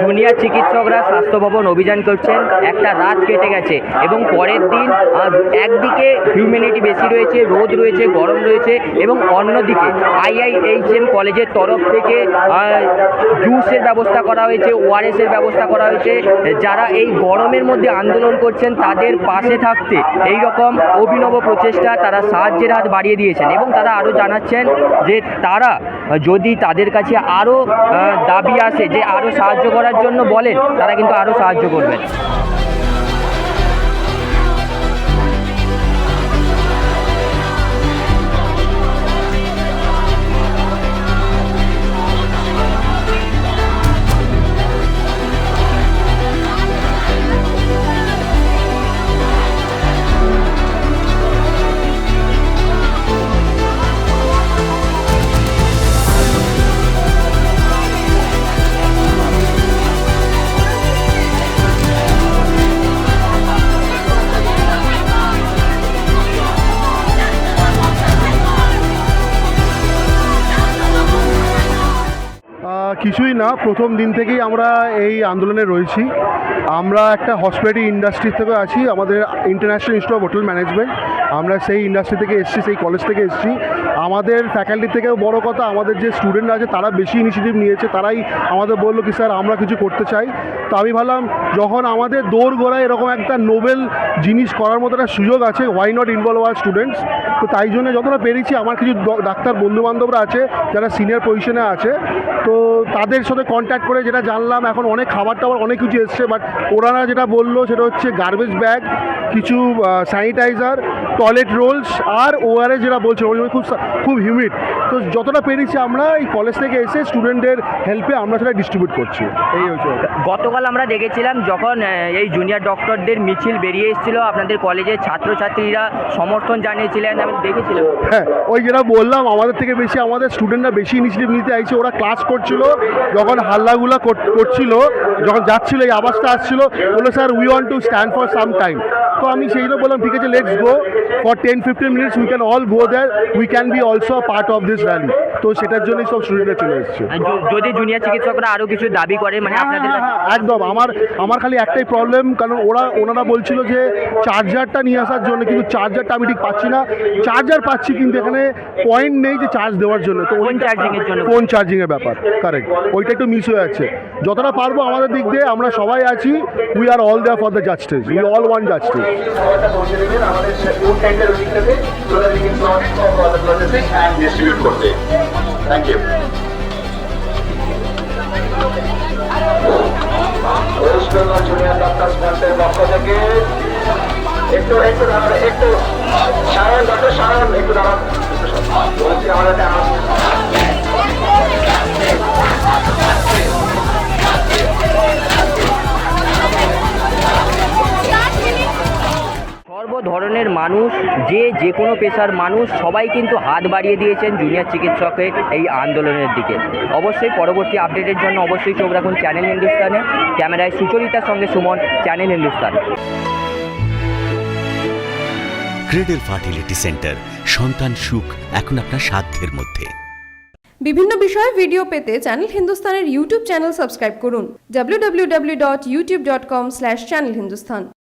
Junior চিকিৎসকরা স্বাস্থ্য ভবন অভিযান করছেন। একটা রাত কেটে গেছে এবং পরের দিন একদিকে হিউম্যানিটি বেশি রয়েছে, রোদ রয়েছে, গরম রয়েছে এবং অন্যদিকে আইআইএইচএম কলেজের তরফ থেকে জুসের ব্যবস্থা করা হয়েছে, ওআরএসের ব্যবস্থা করা হয়েছে। যারা এই গরমের মধ্যে আন্দোলন করছেন, তাদের পাশে থাকতে এই রকম অভিনব প্রচেষ্টা তারা সাহায্যের হাত বাড়িয়ে দিয়েছেন এবং তারা আরও জানাচ্ছেন যে তারা যদি তাদের কাছে আরও দাবি আসে, যে আরও সাহায্য করার জন্য বলেন তারা কিন্তু আরও সাহায্য করবেন। কিছুই না। প্রথম দিন থেকেই আমরা এই আন্দোলনে রয়েছি। আমরা একটা হসপিটালিটি ইন্ডাস্ট্রি থেকে আছি। আমাদের international institute of hotel management আমরা সেই ইন্ডাস্ট্রি থেকে এসেছি, সেই কলেজ থেকে এসেছি। আমাদের ফ্যাকাল্টি থেকেও বড় কথা, আমাদের যে স্টুডেন্টরা আছে, তারা বেশি ইনিশিয়েটিভ নিয়েছে। তারাই আমাদের বলল কি, স্যার, আমরা কিছু করতে চাই। তো আমি ভাবলাম, যখন আমাদের দৌড় গোড়ায় এরকম একটা নোবেল জিনিস করার মতো একটা সুযোগ আছে why not involve our students তো তাই জন্য যতটা পেরেছি, আমার কিছু ডাক্তার বন্ধুবান্ধবরা আছে, যারা সিনিয়র পজিশনে আছে, তো তাদের সাথে কন্ট্যাক্ট করে যেটা জানলাম, এখন অনেক খাবার টাবার অনেক কিছু এসছে বাট ওনারা যেটা বলল, সেটা হচ্ছে গার্বেজ ব্যাগ কিছু স্যানিটাইজার টয়লেট রোলস আর ওআরএস যেটা বলছে খুব খুব হিউমিড তো যতটা পেরেছি আমরা এই কলেজ থেকে এসে স্টুডেন্টদের হেল্পে আমরা সেটা ডিস্ট্রিবিউট করছি। এই হচ্ছে গতকাল আমরা দেখেছিলাম যখন এই জুনিয়র ডক্টরদের মিছিল বেরিয়ে এসেছিল আপনাদের কলেজের ছাত্রছাত্রীরা সমর্থন জানিয়েছিলেন আমি দেখেছিলাম। হ্যাঁ ওই যেটা বললাম আমাদের থেকে বেশি আমাদের স্টুডেন্টরা বেশি ইনিশিয়েটিভ নিতে চাইছে ওরা ক্লাস করছিল যখন হাল্লাগুলা কর- করছিল যখন যাচ্ছিল এই আওয়াজটা আসছিল বলল sir we want to stand for some time তো আমি সেই জন্য বললাম ঠিক আছে let's go for ten fifteen minutes we can all go there we can be also part of this rally তো সেটার জন্যই সব স্টুডেন্টরা চলে এসছে। যদি জুনিয়র চিকিৎসকরা আরও কিছু দাবি করে মানে আপনাদের হ্যাঁ, হ্যাঁ, একদম। আমার আমার খালি একটাই প্রবলেম কারণ ওরা ওনারা বলছিল যে চার্জারটা নিয়ে আসার জন্য কিন্তু চার্জারটা আমি ঠিক পাচ্ছি না। চার্জার পাচ্ছি কিন্তু এখানে পয়েন্ট নেই যে চার্জ দেওয়ার জন্য। তো charging এর জন্য। ফোন চার্জিং এর ব্যাপার কারেক্ট ওইটা একটু মিস হয়ে যাচ্ছে। যতটা পারব আমাদের দিক দিয়ে আমরা সবাই আছি। We are all there for the justice we all want justice thank you junior একটু একটু একটু সায়ন ডক্টর সায়ন একটু দাঁড়ান বলছি আমাদের সর্ব ধরনের মানুষ যে যে কোনো পেশার মানুষ সবাই কিন্তু হাত বাড়িয়ে দিয়েছেন জুনিয়র চিকিৎসকের এই আন্দোলনের দিকে। অবশ্যই পরবর্তী আপডেটের জন্য অবশ্যই চোখ রাখুন চ্যানেল হিন্দুস্তানে ক্যামেরায় সুচরিতার সঙ্গে Suman channel Hindustan cradle fertility centre সন্তান সুখ এখন আপনার সাধ্যের মধ্যে। বিভিন্ন বিষয়ে ভিডিও পেতে চ্যানেল হিন্দুস্তানের ইউটিউব চ্যানেল সাবস্ক্রাইব করুন। www.youtube.com/channelhindustan